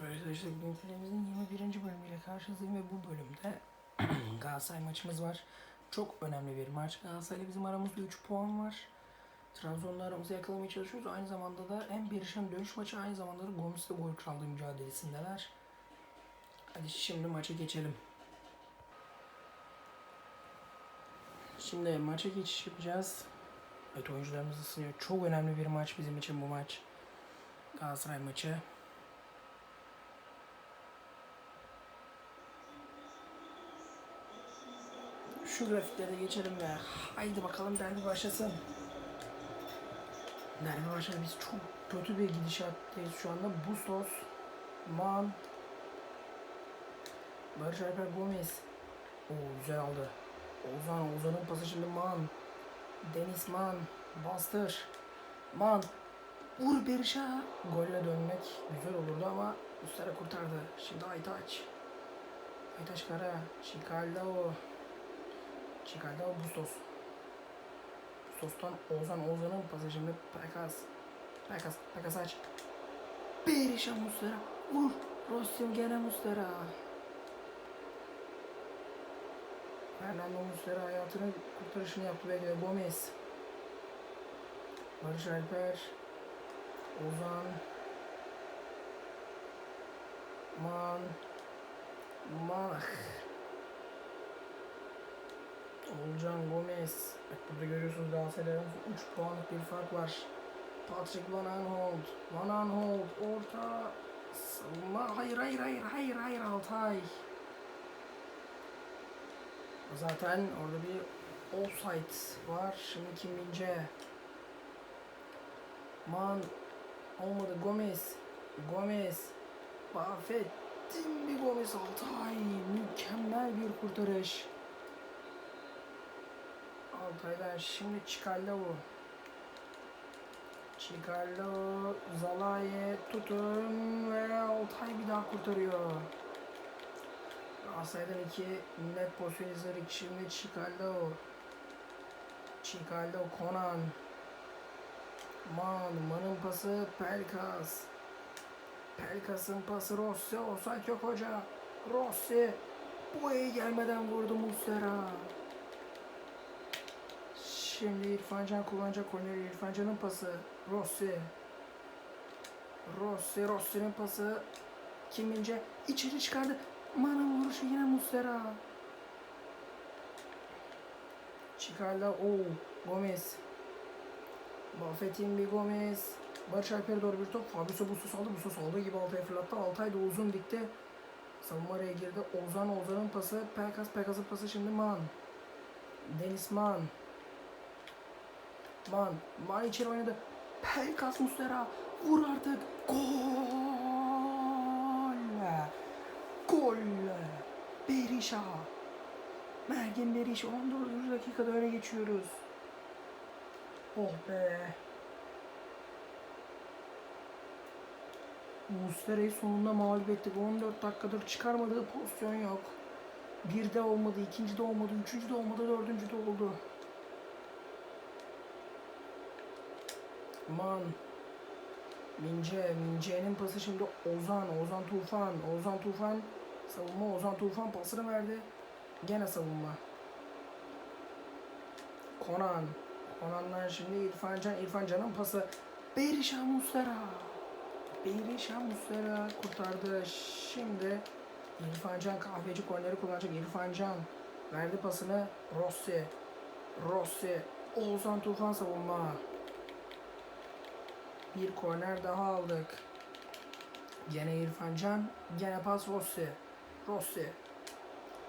Merhaba arkadaşlar. Bugün filemizin 21. bölümüyle karşınızdayım ve bu bölümde Galatasaray maçımız var. Çok önemli bir maç. Galatasaray'la bizim aramızda 3 puan var. Trabzon'la aramızı yakalamaya çalışıyoruz. Aynı zamanda da hem Berişan dönüş maçı aynı zamanda da Gomis'le gol krallığı mücadelesindeler. Hadi şimdi maça geçelim. Şimdi maça geçiş yapacağız. Evet oyuncularımız ısınıyor. Çok önemli bir maç bizim için bu maç. Galatasaray maçı. Şu grafiklere geçelim ve haydi bakalım derbi başlasın. Derbi başladı. Biz çok kötü bir gidişattayız şu anda. Bustos, Man, Barış Alper Gomez. Oo güzel aldı. Ozan, Ozan'ın pası şimdi Man. Deniz Man, bastır. Man, vur Beriş'a. Golle dönmek güzel olurdu ama Üstler'e kurtardı. Şimdi Aytaç. Aytaç Kara, Çikaldo. Chicago Bustos. Bustos'tan Ozan Ozan'ın pası şimdi Pekas. Pekas, Pekas aç. Berisha Muslera. Vur. Rossi gene Muslera. Fernando Muslera hayatının kurtarışını yaptı ve Gomez. Barış Alper. Ozan. Man. Mah. Olcan Gomez. Bak burada görüyorsunuz Galatasaray'ın 3 puanlık bir fark var. Patrick Van Aanholt. Van Aanholt orta savunma. Hayır hayır hayır hayır hayır Altay. Zaten orada bir offside var. Şimdi Kim Mince. Man olmadı Gomez. Gomez. Buffett'in bir Gomez Altay. Mükemmel bir kurtarış. Altay'dan şimdi Çikallo. Çikallo, Zalai tutun ve Altay bir daha kurtarıyor. Galatasaray'dan iki net pozisyon izledik. Şimdi Çikallo. Çikallo, Konan. Man, Man'ın pası Pelkas. Pelkas'ın pası Rossi. Yok hoca. Rossi. Boya gelmeden vurdu Muslera. Şimdi İrfan Can kullanacak korneri. İrfan Can'ın pası. Rossi. Rossi. Rossi'nin pası. Kimince içeri çıkardı. Man'ın vuruşu yine Muslera. Çıkarla. o Gomez. Buffett'in bir Gomez. Barış Alper'e doğru bir top. Fabio Bustos aldı. Bustos aldığı gibi Altay'a fırlattı. Altay da uzun dikti. Savunma araya girdi. Ozan Ozan'ın pası. Pelkas Pelkas'ın pası şimdi Man. Deniz Man. Man, Man içeri oynadı. Pelkas Muslera vur artık. Gol! Gol! Berisha. Mergin Berisha 14. dakikada öne geçiyoruz. Oh be. Muslera'yı sonunda mağlup ettik. 14 dakikadır çıkarmadığı pozisyon yok. Bir de olmadı, ikinci de olmadı, üçüncü de olmadı, dördüncü de oldu. Man. Mince. Mince'nin pası şimdi Ozan. Ozan Tufan. Ozan Tufan. Savunma. Ozan Tufan pasını verdi. Gene savunma. Konan. Konan'dan şimdi İrfan Can. İrfan Can'ın pası. Berisha Muslera. Berisha Muslera kurtardı. Şimdi İrfan Can kahveci korneri kullanacak. İrfan Can verdi pasını Rossi. Rossi. Ozan Tufan savunma. Bir korner daha aldık. Gene İrfan Can. Gene pas Rossi. Rossi.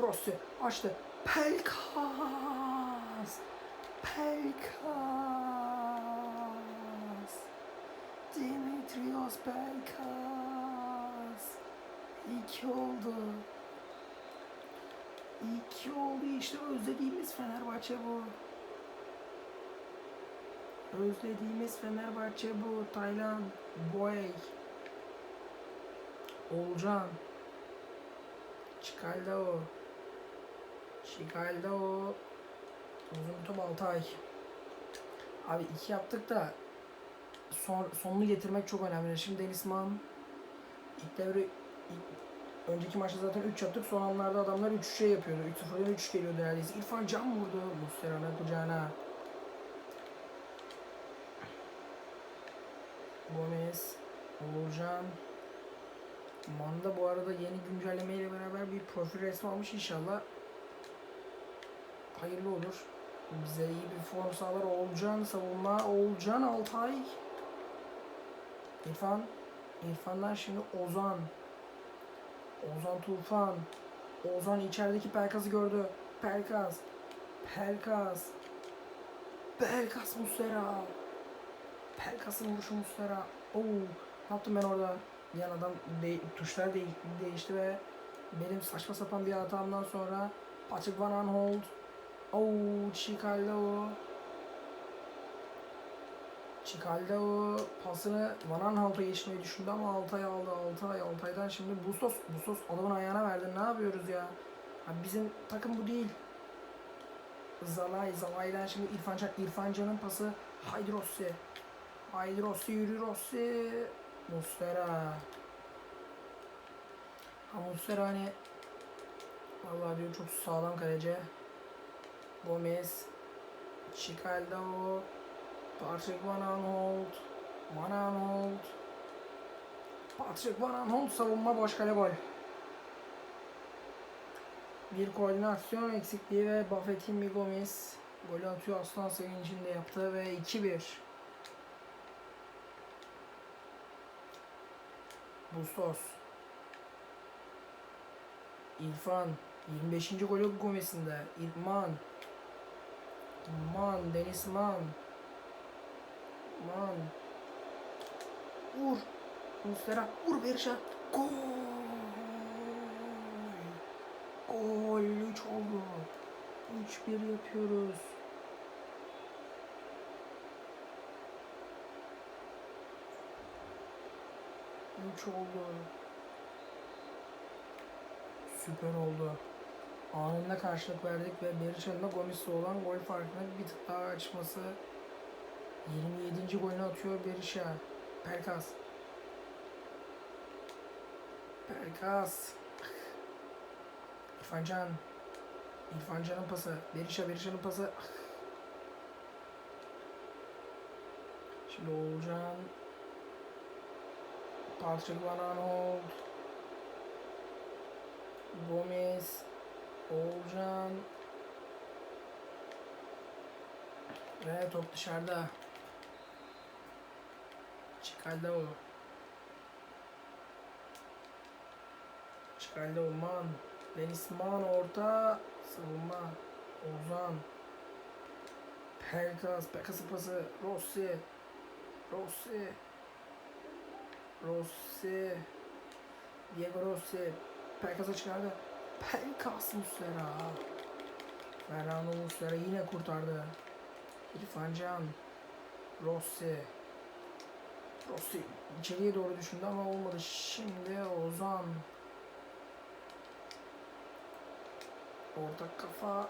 Rossi açtı. Pelkas. Pelkas. Dimitrios Pelkas. İki oldu. İki oldu işte özlediğimiz Fenerbahçe bu. Özlediğimiz Fenerbahçe bu. Taylan, Boey, Olcan, Çikaldo, Çikaldo, uzun top Altay. Abi iki yaptık da son, sonunu getirmek çok önemli. Şimdi Denizman, İlk devre ilk- önceki maçta zaten 3 yaptık. Son anlarda adamlar 3 şey yapıyordu. 3-0'dan 3 geliyordu neredeyse. İrfan Can vurdu. Muslera'nın kucağına. Gomez, Uğurcan. Manda bu arada yeni güncellemeyle beraber bir profil resmi almış inşallah. Hayırlı olur. Bize iyi bir form sağlar. Oğulcan savunma. Oğulcan Altay. İrfan. İrfan'dan şimdi Ozan. Ozan Tufan. Ozan içerideki Pelkas'ı gördü. Pelkas. Pelkas. Pelkas Muslera. Pelkas'ın vuruşu Muslera. Oo, ne yaptım ben orada? Yan adam de, tuşlar de, değişti ve benim saçma sapan bir hatamdan sonra Patrick Van Aanholt. Oo, Chicago. Chicago pasını Van Aanholt'a geçmeyi düşündü ama Altay aldı. Altay, Altay'dan şimdi Bustos. Bustos adamın ayağına verdi. Ne yapıyoruz ya? Abi bizim takım bu değil. Zalay, Zalay'dan şimdi İrfan Can, İrfan Can'ın pası. Haydi Rossi. Haydi Rossi, yürü Rossi. Muslera. Ha Muslera hani Vallahi diyor çok sağlam kaleci. Gomez, Chicaldo, Patrick Van Aanholt, Van Aanholt, Patrick Van Aanholt savunma boş kale gol. Bir koordinasyon eksikliği ve Buffett'in bir Gomez golü atıyor Aslan sevincinde yaptı ve 2-1. Bustos. İrfan 25. golü Gomez'inde. İrman. Man, Deniz Man. Man. Vur. Muslera. Vur Berisha. Gol. Gol. 3 oldu. 3-1 yapıyoruz. Üç oldu. Süper oldu. Anında karşılık verdik ve Berisha'nın da Gomis'le olan gol farkını bir tık daha açması 27. golünü atıyor Berisha. Pelkas. Pelkas. İrfan Can. İrfan Can'ın pası. Berisha, Berisha'nın pası. Şimdi Oğulcan. Patrick Van Aanholt. Gomez. Oğulcan. Ve top dışarıda. Çıkaldo. Çıkaldo Man. Deniz Man orta. Savunma. Ozan. Pelkas. Pelkas'ın pası. Rossi. Rossi. Rossi. Diego Rossi. Pelkas'a çıkardı. Pelkas Muslera. Fernando Muslera yine kurtardı. İrfan Can. Rossi. Rossi içeriye doğru düşündü ama olmadı. Şimdi Ozan. Orta kafa.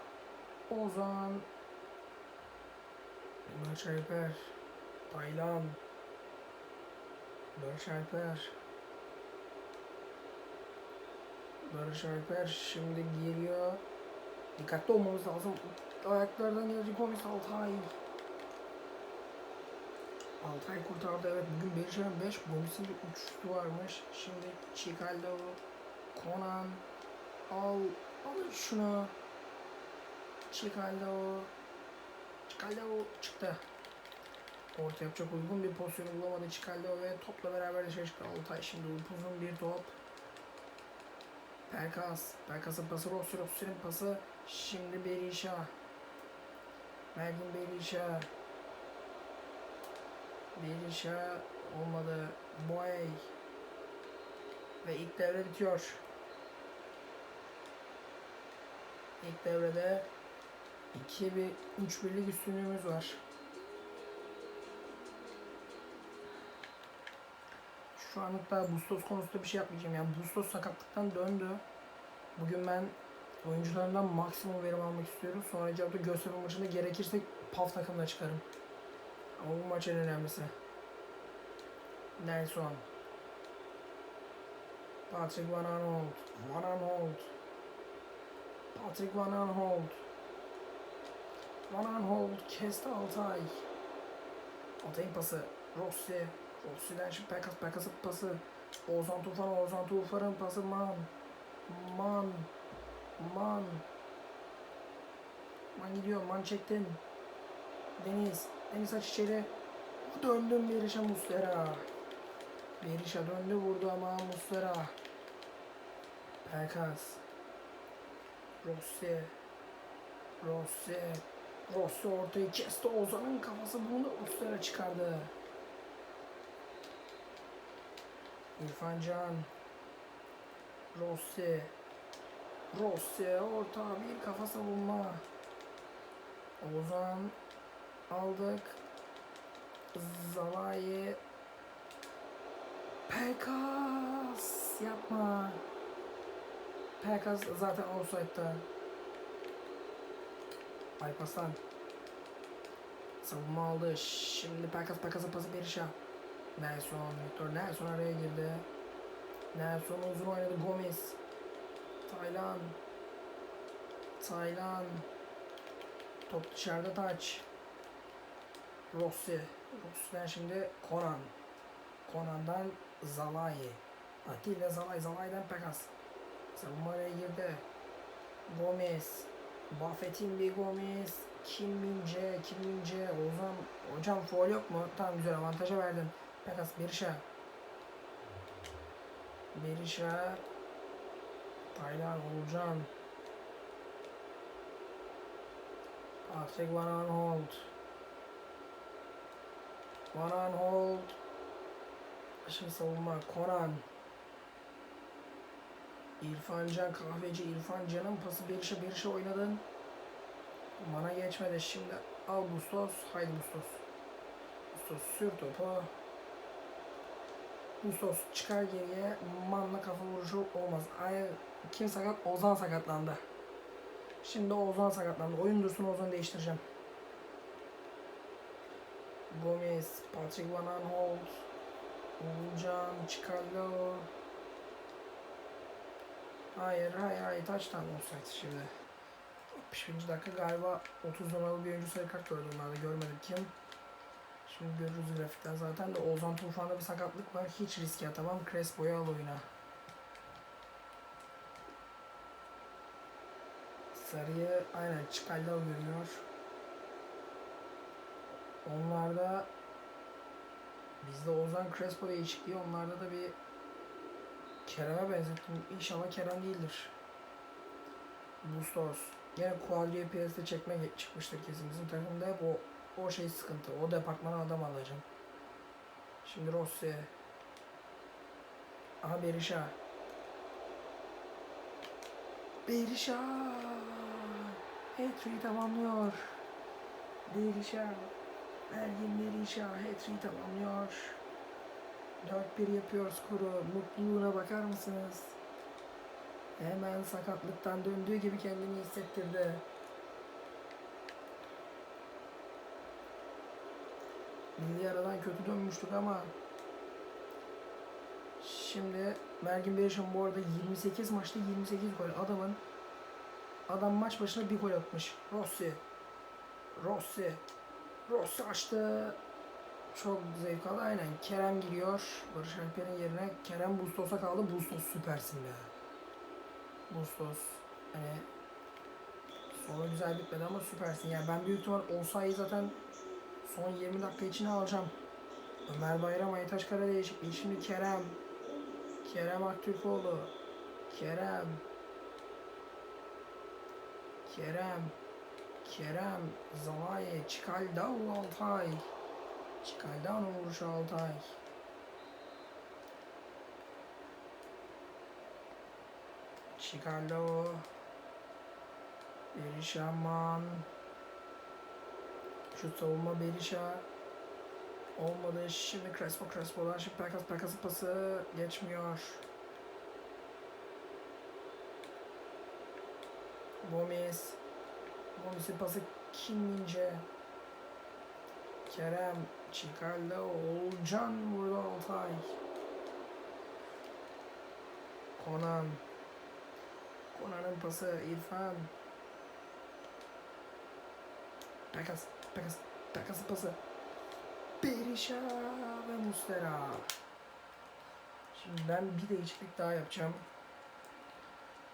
Ozan. Barış Alper. Barış Alper. Barış Alper şimdi geliyor. Dikkatli olmamız lazım. Ayaklardan gelecek Gomis Altay. Altay kurtardı evet. Bugün Berişan'ın 5, Gomis'in de 3 şutu varmış. Şimdi Chikaldo, Conan, al, al şunu. Chikaldo, Chikaldo çıktı. Orta yapacak uygun bir pozisyon bulamadı Chikaldo ve topla beraber dışarı çıktı Altay. Şimdi uzun bir top. Pelkas. Pelkas'ın pası Rossi. Rossi'nin pası. Şimdi Berisha. Mergin Berisha. Berisha olmadı. Boy. Ve ilk devre bitiyor. İlk devrede 2 bir 3 birlik üstünlüğümüz var. Şu anlıkta Bustos konusunda bir şey yapmayacağım. Yani Bustos sakatlıktan döndü. Bugün ben oyuncularımdan maksimum verim almak istiyorum. Sonraki hafta Göztepe maçında gerekirse PAF takımla çıkarım. Ama bu maç en önemlisi. Nelson. Patrick Van Aanholt. Van Aanholt. Patrick Van Aanholt. Van Aanholt kesti Altay. Altay'ın pası. Rossi. Şimdi Pekas. Pekas'ın pası. Ozan Tufan. Ozan Tufan'ın pası. Man. Man. Man. Man gidiyor. Man çektin. Deniz. Deniz aç içeri. Döndüm Berisha Muslera. Berisha döndü vurdu ama Muslera. Pelkas. Rossi. Rossi. Rossi ortayı kesti. Ozan'ın kafası bunu Muslera çıkardı. İrfan Can. Rossi. Rossi orta bir kafa savunma. Ozan aldık. Zalai Pekas yapma. Pekas zaten offside'da. Bypass'tan. Savunma aldı. Şimdi Pekas Pekas'a pası Berisha. Nelson, Victor Nelson araya girdi. Nelson uzun oynadı Gomez. Taylan. Taylan. Top dışarıda taç. Rossi. Rossi'den şimdi Konan. Konan'dan Zalai. Atilla Zalai. Zalai'den Pekas. Savunmaya girdi. Gomez. Buffett'in bir Gomez. Kim Mince. Kim Mince. Ozan. Hocam foul yok mu? Tamam güzel avantaja verdin. Pekas Berisha. Berisha. Taylan Oğulcan. Patrick Van Aanholt. Van Aanholt. Şimdi savunma. Konan. İrfan Can kahveci. İrfan Can'ın pası Berisha. Berisha oynadın. Bana geçmedi. Şimdi al Bustos. Haydi Bustos. Bustos sür topu. Bustos çıkar geriye. Manla kafa vuruşu olmaz. Ay, kim sakat? Ozan sakatlandı. Şimdi Ozan sakatlandı. Oyun dursun Ozan'ı değiştireceğim. Gomez, Patrick Van Aanholt, Uğurcan, Chicago. Hayır, hayır, hayır. Taçtan offside şimdi. 60. dakika galiba 30 numaralı bir oyuncu sarı kart gördüm ben de görmedim kim. Şimdi görürüz grafikten zaten de Ozan Tufan'da bir sakatlık var. Hiç riske atamam. Crespo'yu al oyuna. Sarıyı aynen Çikalla görüyor. Onlarda bizde Ozan Crespo değişikliği onlarda da bir Kerem'e benzettim. İnşallah Kerem değildir. Bustos. Yine Quadri'ye piyasada çekme çıkmıştır kesin. Bizim takımda hep o şey sıkıntı. O departmana adam alacağım. Şimdi Rossi. Aha Berisha. Berisha. Hat-trick'i tamamlıyor. Berisha. Ergin Berisha hat-trick'i tamamlıyor. 4-1 yapıyor skoru. Mutluluğuna bakar mısınız? Hemen sakatlıktan döndüğü gibi kendini hissettirdi. Milli aradan kötü dönmüştük ama şimdi Mergin Berişan bu arada 28 maçta 28 gol. Adamın adam maç başına bir gol atmış. Rossi. Rossi. Rossi açtı. Çok zevk aldı. Aynen. Kerem giriyor. Barış Alper'in yerine Kerem Bustos'a kaldı. Bustos süpersin be. Bustos. Hani sonu güzel bitmedi ama süpersin. Yani ben büyük ihtimal Olsay'ı zaten son 20 dakika içine alacağım. Ömer Bayram, Aytaş Kara değişikliği. Şimdi Kerem. Kerem Aktürkoğlu. Kerem. Kerem. Kerem. Zalai. Çikaldao Altay. Çikaldao vuruşu Altay. Chicago, Berisha Man, şu savunma Berisha olmadı. Şimdi Crespo Crespo'dan şimdi Pekas Pekas'ın pası geçmiyor. Gomez, Gomez'in pası Kim Mince. Kerem, Chicago, Olcan vurdu Altay. Konan. Konan'ın pası İrfan. Pekas, Pekas, Pekas'ın pası. Berisha ve Mustera. Şimdi ben bir değişiklik daha yapacağım.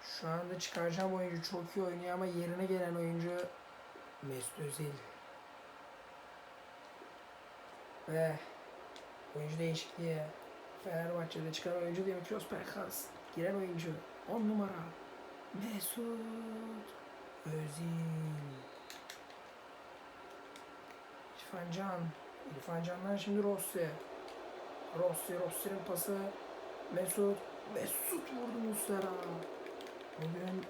Şu anda çıkaracağım oyuncu çok iyi oynuyor ama yerine gelen oyuncu Mesut Özil. Ve oyuncu değişikliği Fenerbahçe'de çıkan oyuncu Dimitrios Pelkas. Giren oyuncu 10 numara Mesut Özil. İrfan Can. İrfan Can'dan şimdi Rossi. Rossi, Rossi'nin pası. Mesut. Mesut vurdu Muslera. Bugün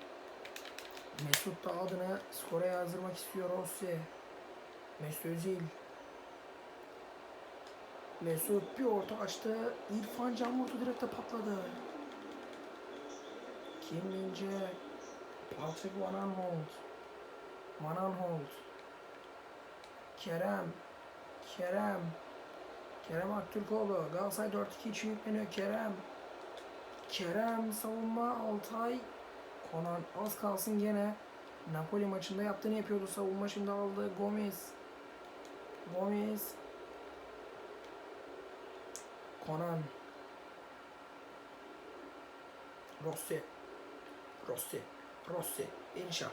Mesut da adını skora yazdırmak istiyor Rossi. Mesut Özil. Mesut bir orta açtı. İrfan Can vurdu direkt de patladı. Kim Mince. Patrick Van Aanholt. Van Aanholt. Kerem. Kerem. Kerem Aktürkoğlu. Galatasaray 4-2 için yükleniyor Kerem. Kerem savunma Altay. Konan az kalsın gene Napoli maçında yaptığını yapıyordu. Savunma şimdi aldı. Gomez. Gomez. Konan. Rossi. Rossi. Rossi. Berisha.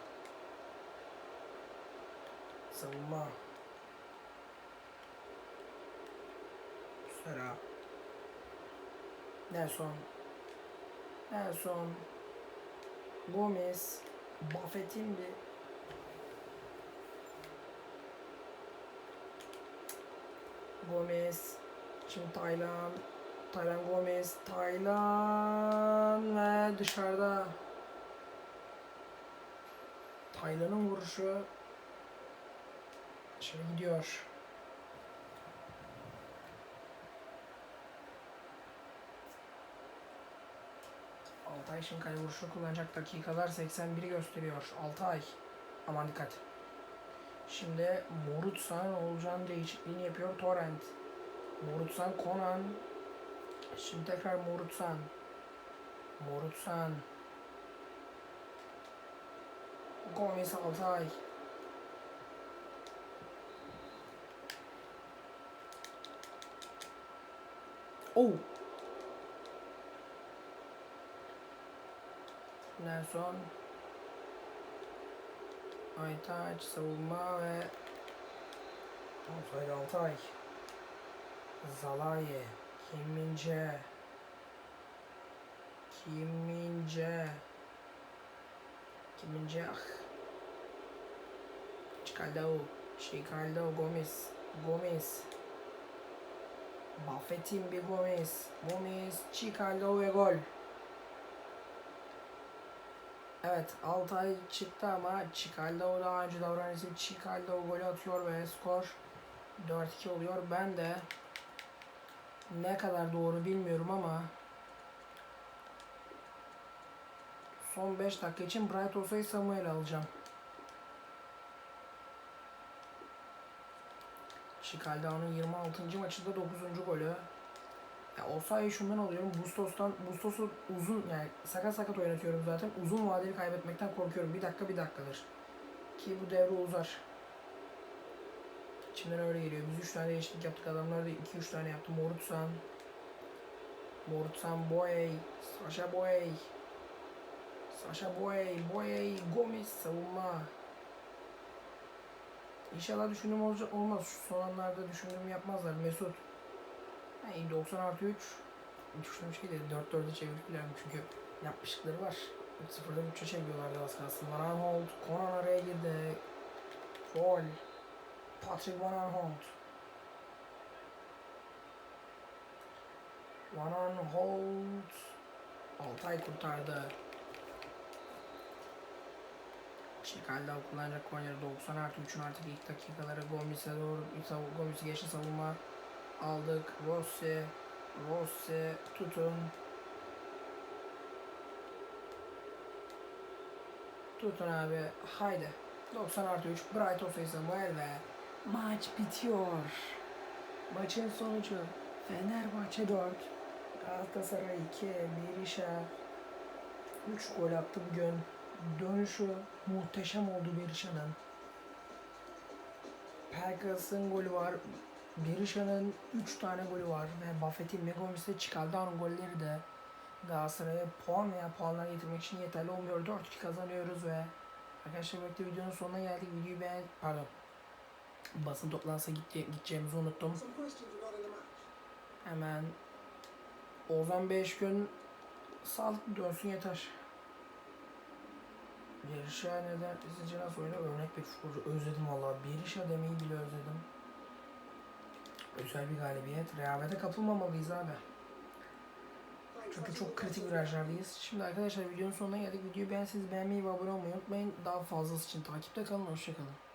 Savunma. Sera. Nelson. Nelson. Gomez. Buffett'in bir Gomez. Şimdi Taylan. Taylan Gomez. Taylan ve dışarıda. Taylan'ın vuruşu dışarı gidiyor. Şimdi kale vuruşunu kullanacak dakikalar 81'i gösteriyor. Altay. Aman dikkat. Şimdi Morutsan Olcan değişikliğini yapıyor Torrent. Morutsan Konan. Şimdi tekrar Morutsan. Morutsan. Gomez Altay. Oh. Nelson. Aytaç savunma ve Altay Altay. Zalaye. Kimince. Kimince. Kimince. Ah. Chicaldao. Chicaldao Gomez. Gomez. Buffett'in bir Gomez. Gomez. Chicaldao ve gol. Evet Altay çıktı ama Çikaldao daha önce davranan isim Çikaldao golü atıyor ve skor 4-2 oluyor. Ben de ne kadar doğru bilmiyorum ama son 5 dakika için Bright Osa'yı Samuel alacağım. Çikaldao'nun 26. maçında 9. golü. Ya Osa'yı şundan alıyorum. Bustos'tan Bustos'u uzun yani sakat sakat oynatıyorum zaten. Uzun vadeli kaybetmekten korkuyorum. Bir dakika bir dakikadır. Ki bu devre uzar. İçimden öyle geliyor. Biz 3 tane değişiklik yaptık. Adamlar da 2-3 tane yaptı. Morutsan. Morutsan Boey. Sasha Boey. Sasha Boey. Boey. Gomez savunma. İnşallah düşündüğüm olacak olmaz. Şu son anlarda düşündüğümü yapmazlar. Mesut. Yani 90 artı 3 düşündüğüm şey değil. 4-4'e çevirdiler çünkü yapmışlıkları var. 0'dan 3'e çeviriyorlardı az kalsın. Van Aanholt, Conan araya girdi. Foul. Patrick Van Aanholt. Van Aanholt. Altay kurtardı. Çikalda kullanacak Konya'da 90 artı 3'ün artık ilk dakikaları Gomis'e doğru Gomis'i geçti savunma aldık. Rossi, Rossi tutun. Tutun abi. Haydi. 90 artı 3. Brighton sayısı Samuel ve maç bitiyor. Maçın sonucu Fenerbahçe 4. Galatasaray 2. Berisha 3 gol attı bugün. Dönüşü muhteşem oldu Berisha'nın. Pelkas'ın golü var. Berisha'nın 3 tane golü var. Ve Buffett'in Megomis'e Çikaldan golleri de Galatasaray'a puan veya puanlar getirmek için yeterli olmuyor. 4-2 kazanıyoruz ve arkadaşlar birlikte videonun sonuna geldik. Videoyu beğen... Pardon. Basın toplantısına gitti, gideceğimizi unuttum. Hemen Ozan 5 gün sağlıklı dönsün yeter. Berisha neden sizce nasıl oynar? Örnek bir futbolcu. Özledim valla. Berisha demeyi bile özledim. Özel bir galibiyet. Rehavete kapılmamalıyız abi. Çünkü çok kritik virajlardayız. Şimdi arkadaşlar videonun sonuna geldik. Videoyu beğenseniz beğenmeyi ve abone olmayı unutmayın. Daha fazlası için takipte kalın. Hoşçakalın.